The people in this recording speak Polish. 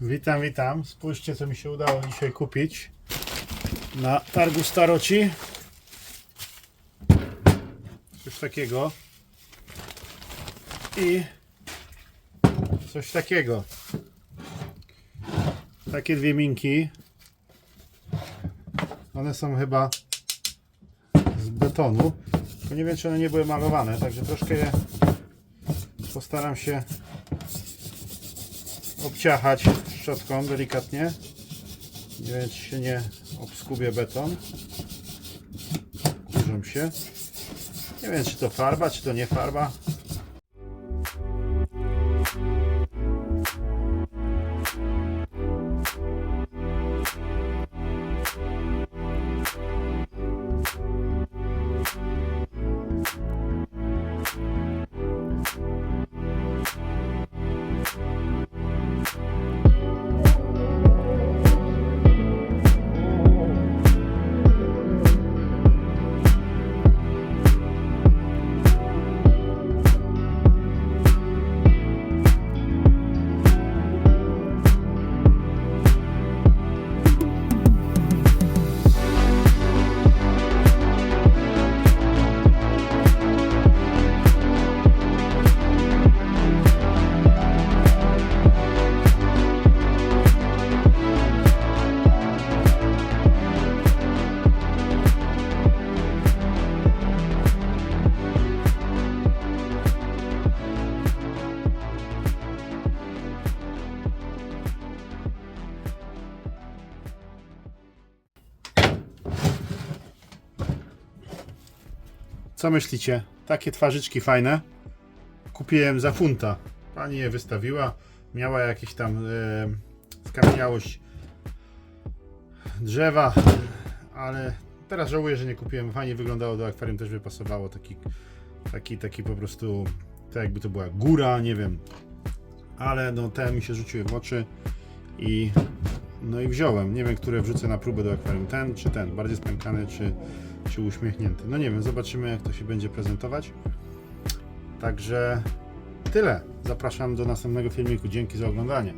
Witam, witam. Spójrzcie, co mi się udało dzisiaj kupić na targu Staroci. Coś takiego. I coś takiego. Takie dwie minki. One są chyba z betonu. Nie wiem, czy one nie były malowane, także troszkę je postaram się obciachać szczotką delikatnie. Nie wiem, czy się nie obskubie beton. Kurzą się. Nie wiem, czy to farba, czy to nie farba. Co myślicie? Takie twarzyczki fajne. Kupiłem za funta. Pani je wystawiła. Miała jakieś tam e, skamieniałość drzewa, ale teraz żałuję, że nie kupiłem. Fajnie wyglądało do akwarium, też by pasowało. Taki, taki, taki po prostu, tak jakby to była góra, nie wiem. Ale no te mi się rzuciły w oczy i no i wziąłem. Nie wiem, które wrzucę na próbę do akwarium. Ten czy ten? Bardziej spękany czy, czy uśmiechnięty? No nie wiem, zobaczymy jak to się będzie prezentować. Także tyle. Zapraszam do następnego filmiku. Dzięki za oglądanie.